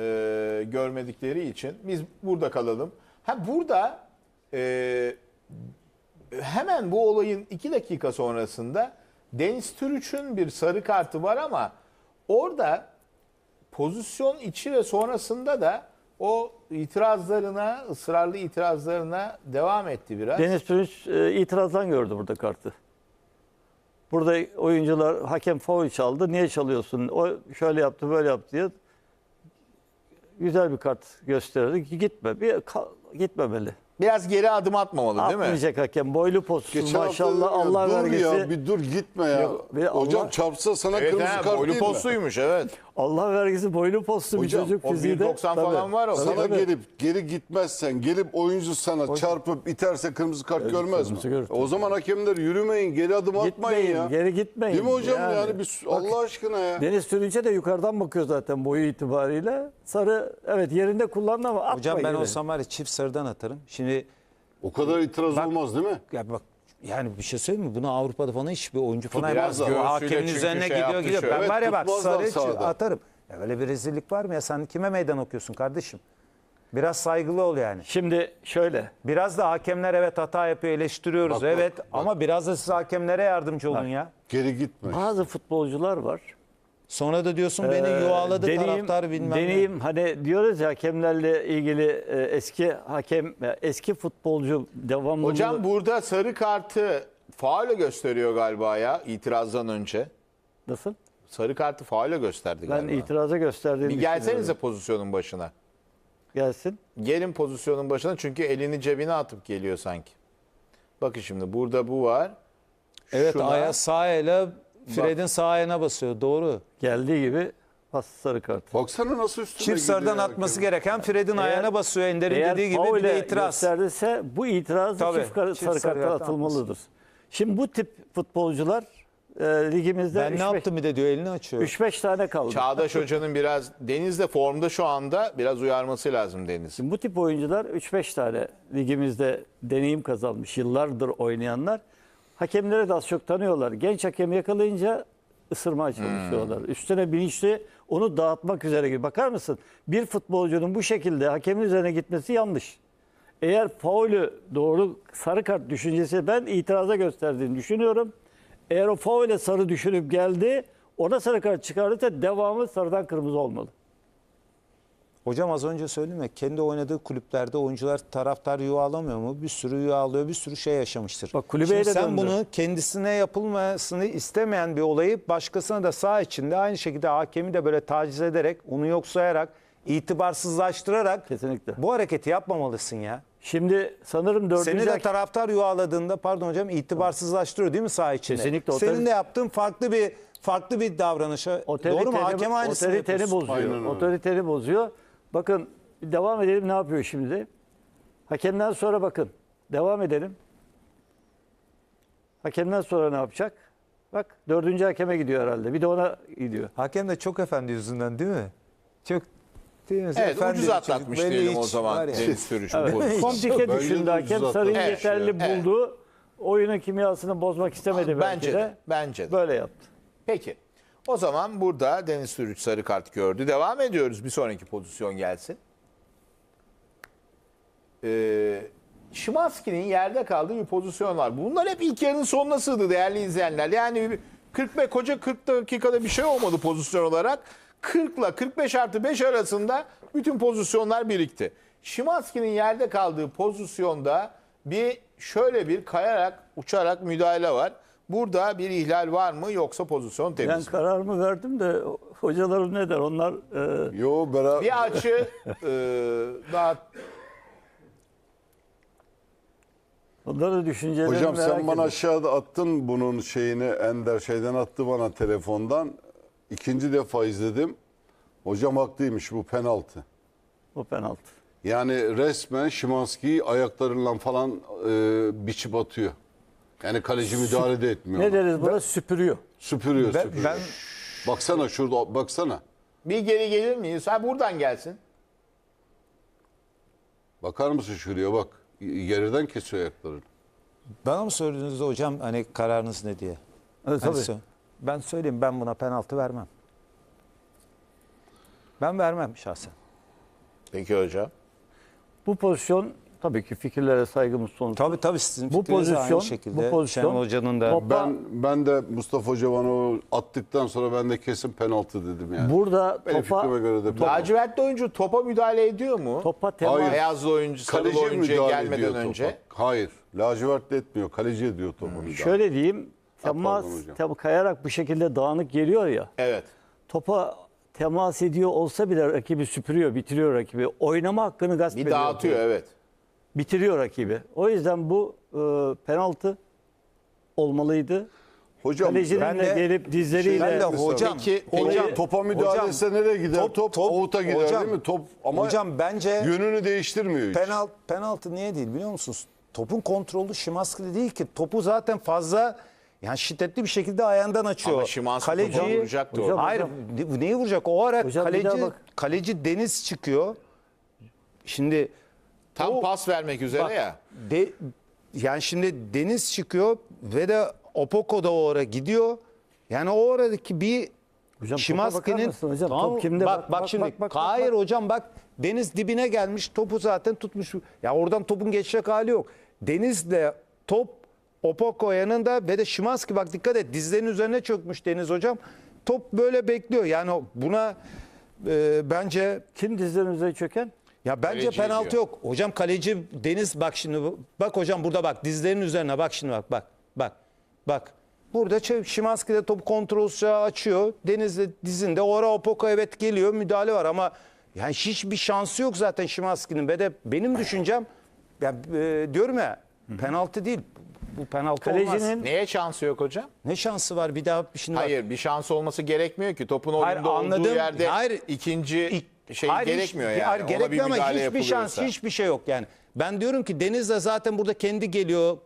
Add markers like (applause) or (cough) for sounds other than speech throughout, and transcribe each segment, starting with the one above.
e, görmedikleri için biz burada kalalım. Ha burada e, hemen bu olayın iki dakika sonrasında Deniz Türüç'ün bir sarı kartı var ama orada pozisyon içi ve sonrasında da o itirazlarına, ısrarlı itirazlarına devam etti biraz. Deniz Türüç e, itirazdan gördü burada kartı. Burada oyuncular hakem faul çaldı. Niye çalıyorsun? O şöyle yaptı, böyle yaptı diye güzel bir kart gösterdi. Gitme. Bir ka- gitmemeli. Biraz geri adım atmamalı değil mi? Atmayacak hakem. Boylu postsuz Geçen maşallah hafta dedim ya, Allah dur vergisi. ya bir dur gitme ya. Yok, bir Hocam Allah- çarpsa sana Evet, kırmızı ha, kart boylu değil mi? postuymuş evet. Allah vergisi boylu postu bir Hocam, çocuk o fiziği de. 1.90 Tabii. falan var o. Tabii, Sana tabii. gelip geri gitmezsen, gelip oyuncu sana çarpıp iterse kırmızı kart görmez kırmızı mi? görür. O zaman hakemler yürümeyin, geri adım atmayın Gitmeyin, ya. geri gitmeyin. Değil mi hocam yani, Yani. bir, Allah aşkına ya. Deniz Türünç'e de yukarıdan bakıyor zaten boyu itibariyle. Sarı evet yerinde kullandı ama atma Hocam ben olsam var ya çift sarıdan atarım. Şimdi O kadar itiraz Bak- olmaz değil mi? ya bak yani bir şey söyleyeyim mi? Bunu Avrupa'da falan hiçbir oyuncu falan yapmaz. Göğsüyle hakemin çünkü üzerine şey gidiyor yaptı gidiyor. şöyle. Ben Evet, var ya bak tutmazlar sarı atarım. Ya böyle bir rezillik var mı ya? Sen kime meydan okuyorsun kardeşim? Biraz saygılı ol yani. Şimdi şöyle Biraz da hakemler evet hata yapıyor eleştiriyoruz Bak, bak, evet bak. ama biraz da siz hakemlere yardımcı olun ya. Geri gitme. bazı futbolcular var. Sonra da diyorsun beni Ee, yuvaladı deneyim- taraftar bilmem ne. deneyim, hani diyoruz ya hakemlerle ilgili e, eski hakem e, eski futbolcu devamlı Hocam burada sarı kartı faule gösteriyor galiba ya itirazdan önce. nasıl? Sarı kartı faule gösterdi Ben galiba. itiraza gösterdiğini Bir gelsenize pozisyonun başına. Gelsin. Gelin pozisyonun başına çünkü elini cebine atıp geliyor sanki. Bakın şimdi burada bu var. Evet Şuna- aya sağ ayağıyla Fred'in sağ ayağına basıyor doğru. Geldiği gibi bas sarı kart. Baksana nasıl üstüne Çift sarıdan gidiyor atması gereken Fred'in ayağına basıyor Ender'in Eğer dediği gibi bir faule de itiraz. gösterdiyse bu itiraz da Tabii, çift, kar- çift sarı sarı kartlar kart atılmalıdır. Şimdi bu tip futbolcular e, ligimizde Ben ne 3-5 yaptım bir de diyor elini açıyor. 3-5 tane kaldı. Çağdaş Hoca'nın biraz Deniz'de formda şu anda biraz uyarması lazım Deniz. Şimdi bu tip oyuncular 3-5 tane ligimizde deneyim kazanmış, yıllardır oynayanlar. Hakemleri de az çok tanıyorlar. Genç hakem yakalayınca ısırmaya çalışıyorlar. Üstüne bilinçli onu dağıtmak üzere gibi. Bakar mısın? Bir futbolcunun bu şekilde hakemin üzerine gitmesi yanlış. Eğer faulü doğru sarı kart düşüncesi ben itiraza gösterdiğini düşünüyorum. Eğer o faule sarı düşünüp geldi ona sarı kart çıkarırsa devamı sarıdan kırmızı olmalı. Hocam az önce söyledim ya kendi oynadığı kulüplerde oyuncular taraftar yuvalamıyor mu? Bir sürü yuvalıyor, bir sürü şey yaşamıştır. Bak kulübe Şimdi de sen döndü. bunu kendisine yapılmasını istemeyen bir olayı başkasına da sağ içinde aynı şekilde hakemi de böyle taciz ederek, onu yok sayarak, itibarsızlaştırarak Kesinlikle. bu hareketi yapmamalısın ya. Şimdi sanırım dördüncü Seni de hakem- taraftar yuvaladığında pardon hocam itibarsızlaştırıyor değil mi saha içinde? Kesinlikle, o Senin tabii- de yaptığın farklı bir farklı bir davranışa. Doğru mu? Hakem aynısını otoriteni yapıyorsun. bozuyor. Aynen öyle. Otoriteni bozuyor. Bakın devam edelim ne yapıyor şimdi? Hakemden sonra bakın. Devam edelim. Hakemden sonra ne yapacak? Bak dördüncü hakeme gidiyor herhalde. Bir de ona gidiyor. Hakem de çok efendi yüzünden değil mi? Çok değil mi? Evet Efendi ucuz bir atlatmış çocuk. Böyle diyelim o hiç zaman var ya. Deniz Türüç. bu Evet. Komplike düşündü hakem. Sarıyı atlatmış. yeterli Evet. buldu. Oyunun kimyasını bozmak istemedi belki Bence de. de. Bence de. Böyle yaptı. Peki. O zaman burada Deniz Türüç sarı kart gördü. Devam ediyoruz. Bir sonraki pozisyon gelsin. Ee, Şimanski'nin yerde kaldığı bir pozisyon var. Bunlar hep ilk yarının sonuna sığdı değerli izleyenler. Yani bir 45 koca 40 dakikada bir şey olmadı pozisyon olarak. 40 ile 45 artı 5 arasında bütün pozisyonlar birikti. Şimanski'nin yerde kaldığı pozisyonda bir şöyle bir kayarak uçarak müdahale var. Burada bir ihlal var mı yoksa pozisyon temiz Ben mi? kararımı verdim de hocalarım ne der? Onlar e, Yo beraber. Bir açı (laughs) e, daha onların düşüncelerini Hocam merak sen bana ediyorum. aşağıda attın bunun şeyini Ender şeyden attı bana telefondan. İkinci defa izledim. Hocam haklıymış bu penaltı. O penaltı. Yani resmen Şimanski'yi ayaklarıyla falan e, biçip atıyor. Yani kaleci müdahale de etmiyor. Ne ona. deriz buna? Süpürüyor. Süpürüyor Ben- süpürüyor. ben- Baksana şurada baksana. bir geri gelir miyiz? Ha buradan gelsin. Bakar mısın şuraya bak. Geriden kesiyor ayaklarını. Bana mı söylediniz hocam hani kararınız ne diye? Evet, Hani tabii. sö- ben söyleyeyim ben buna penaltı vermem. Ben vermem şahsen. Peki hocam. Bu pozisyon tabii ki fikirlere saygımız sonsuz. Tabii tabii sizin Bu pozisyon- aynı şekilde. bu pozisyon- Şenol Hoca'nın da. Top- Ben ben de Mustafa Hoca bana o attıktan sonra ben de kesin penaltı dedim yani. Burada Benim topa, göre de penaltı. Lacivertli oyuncu topa müdahale ediyor mu? topa temas, Hayır. Beyazlı oyuncu, sarılı Kaleci oyuncuya müdahale gelmeden ediyor topa. önce. Hayır. Lacivert de etmiyor. Kaleci ediyor topu müdahale. şöyle diyeyim, temas tabii kayarak bu şekilde dağınık geliyor ya. Evet. Topa temas ediyor olsa bile rakibi süpürüyor, bitiriyor rakibi. Oynama hakkını gasp Bir ediyor. dağıtıyor evet. Bitiriyor rakibi. O yüzden bu e, penaltı olmalıydı. Hocam Kalecinin ben de, de- gelip dizleriyle Ben de hocam, Peki- hocam, Hocam topa müdahale hocam, etse nereye gider? top- Top, top- avuta gider hocam, değil mi? Top ama hocam bence yönünü değiştirmiyor penaltı, penaltı niye değil biliyor musunuz? Topun kontrolü Şimanski'de değil ki. Topu zaten fazla yani şiddetli bir şekilde ayağından açıyor. Ama Şimanski topa vuracaktı Hocam. Hayır, ne- neyi vuracak? O ara Hocam kaleci bak. kaleci Deniz çıkıyor. Şimdi Tam o- pas vermek üzere Bak, ya. De, yani şimdi Deniz çıkıyor ve de Opoko da o ara gidiyor. Yani o aradaki bir Hocam mısın hocam? Top kimde? Bak, Bak, bak, bak, şimdi bak, bak, hayır bak. hocam bak Deniz dibine gelmiş topu zaten tutmuş. Ya oradan topun geçecek hali yok. Deniz'le top Opoko yanında ve de Şimanski bak dikkat et dizlerinin üzerine çökmüş Deniz hocam. Top böyle bekliyor. Yani buna e, bence Kim dizlerinin üzerine çöken? Ya bence Kaleci penaltı diyor. yok. Hocam kaleci Deniz bak şimdi bu- bak hocam burada bak dizlerinin üzerine bak şimdi bak bak bak bak. Burada Şimanski de topu kontrolsüz açıyor. Deniz de dizinde. O ara Opoko evet geliyor müdahale var ama yani hiçbir şansı yok zaten Şimanski'nin. Ve de benim düşüncem ya, e, diyorum ya penaltı değil. Bu penaltı olmaz. Kalecinin Neye şansı yok hocam? Ne şansı var bir daha şimdi bak. Hayır bir şans olması gerekmiyor ki. Topun Hayır, oyunda olduğu anladım. yerde Hayır. ikinci İlk- şey hayır, hiç- gerekmiyor yani. Hayır, gerekmiyor ama hiçbir şans, hiçbir şey yok yani. Ben diyorum ki Deniz de zaten burada kendi geliyor,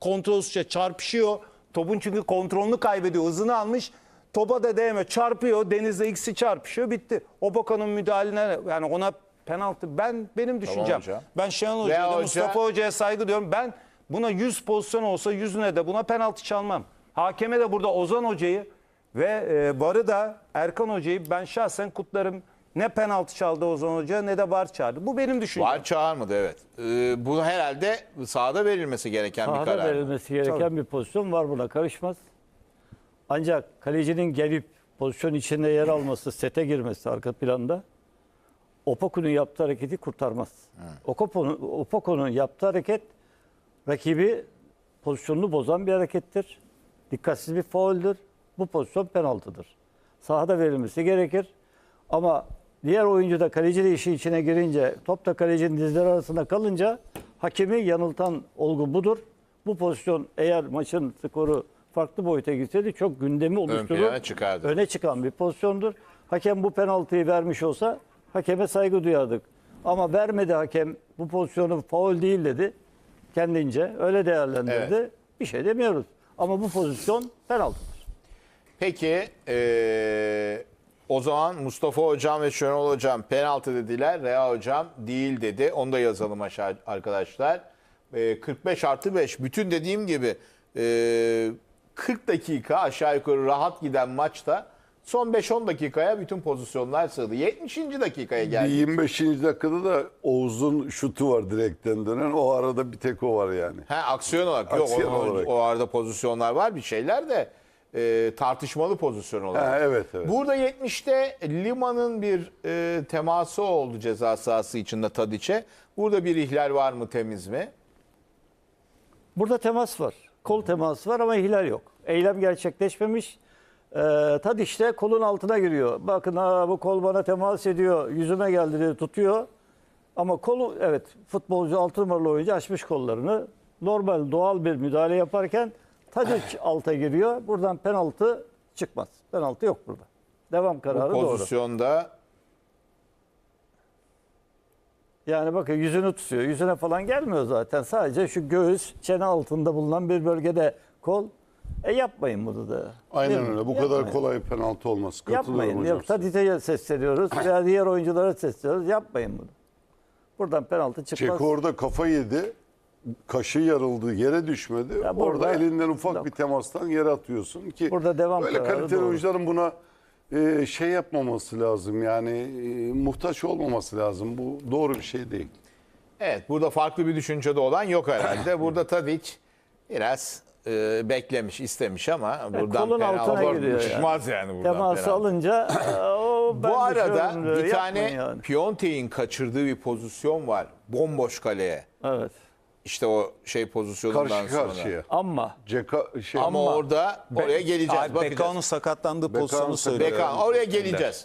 kontrolsüzce çarpışıyor. Topun çünkü kontrolünü kaybediyor, hızını almış. Topa da değmiyor, çarpıyor. Deniz'le ikisi çarpışıyor, bitti. Obakan'ın müdahaline yani ona penaltı. Ben benim düşüncem. hocam. Ben Şenol Hoca'ya, hoca- Mustafa Hoca'ya saygı duyuyorum. Ben buna 100 pozisyon olsa yüzüne de buna penaltı çalmam. Hakeme de burada Ozan Hoca'yı ve e, VAR'ı da Erkan Hoca'yı ben şahsen kutlarım. Ne penaltı çaldı Ozan Hoca ne de VAR çağırdı. Bu benim düşüncem. Var çağırmadı evet. Ee, bu herhalde sahada verilmesi gereken bir sahada karar. verilmesi gereken bir pozisyon var buna karışmaz. Ancak kalecinin gelip pozisyon içinde yer alması, sete girmesi arka planda Opoku'nun yaptığı hareketi kurtarmaz. Opoku'nun, Opoku'nun yaptığı hareket rakibi pozisyonunu bozan bir harekettir. Dikkatsiz bir fauldür. Bu pozisyon penaltıdır. Sahada verilmesi gerekir. Ama diğer oyuncu da kaleci de işin içine girince, top da kalecinin dizleri arasında kalınca hakemi yanıltan olgu budur. Bu pozisyon eğer maçın skoru farklı boyuta gitseydi çok gündemi oluşturur. çıkardı. Öne çıkan bir pozisyondur. Hakem bu penaltıyı vermiş olsa hakeme saygı duyardık. Ama vermedi hakem bu pozisyonu faul değil dedi. Kendince öyle değerlendirdi. Evet. Bir şey demiyoruz. Ama bu pozisyon penaltıdır. Peki ee, o zaman Mustafa Hocam ve Şenol Hocam penaltı dediler. Rea Hocam değil dedi. Onu da yazalım aşağı arkadaşlar. Ee, 45 artı 5 bütün dediğim gibi ee, 40 dakika aşağı yukarı rahat giden maçta son 5-10 dakikaya bütün pozisyonlar sığdı. 70. dakikaya geldi. 25. dakikada da Oğuz'un şutu var direkten dönen. O arada bir tek o var yani. Ha aksiyon olarak. Yok, Aksiyon o, o- olarak. o arada pozisyonlar var bir şeyler de e, tartışmalı pozisyon olarak. Ha, evet evet. Burada 70'te Lima'nın bir e, teması oldu ceza sahası içinde Tadiç'e. Burada bir ihlal var mı temiz mi? Burada temas var. Kol teması var ama ihlal yok. Eylem gerçekleşmemiş. Ee, Tadiş de kolun altına giriyor. Bakın ha, bu kol bana temas ediyor. Yüzüme geldi diye tutuyor. Ama kolu evet futbolcu altı numaralı oyuncu açmış kollarını. Normal doğal bir müdahale yaparken Tadiç alta giriyor. Buradan penaltı çıkmaz. Penaltı yok burada. Devam Bu kararı doğru. pozisyonda Yani bakın yüzünü tutuyor. Yüzüne falan gelmiyor zaten. Sadece şu göğüs, çene altında bulunan bir bölgede kol. E yapmayın bunu da. Aynen mi? öyle. Bu Yapmayın. kadar kolay penaltı olmaz. Katılıyorum Yapmayın. hocam. Yok, Tadic'e sesleniyoruz veya diğer oyunculara sesleniyoruz. Yapmayın bunu. Buradan penaltı çıkmaz. Çeko orada kafa yedi. Kaşı yarıldı, yere düşmedi. Ya burada- orada elinden ufak Yok. bir temastan yere atıyorsun ki Burada devam böyle kaliteli doğru. oyuncuların buna e, şey yapmaması lazım yani e, muhtaç olmaması lazım. Bu doğru bir şey değil. Evet burada farklı bir düşüncede olan yok herhalde. (clears throat) Burada Tadic biraz e, beklemiş, istemiş ama buradan kolun altına penaltı giriyor çıkmaz yani. buradan Teması penaltı. alınca (clears throat) e, o ben Bu arada bir tane yani. Piontek'in kaçırdığı bir pozisyon var. Bomboş kaleye. Evet. İşte o şey pozisyonundan Karşı sonra. karşıya. Ama Ceka, şey, Ama, orada oraya geleceğiz. Abi bakacağız. Bekao'nun sakatlandığı pozisyonu Bekao'nun söylüyor. Bekan oraya geleceğiz.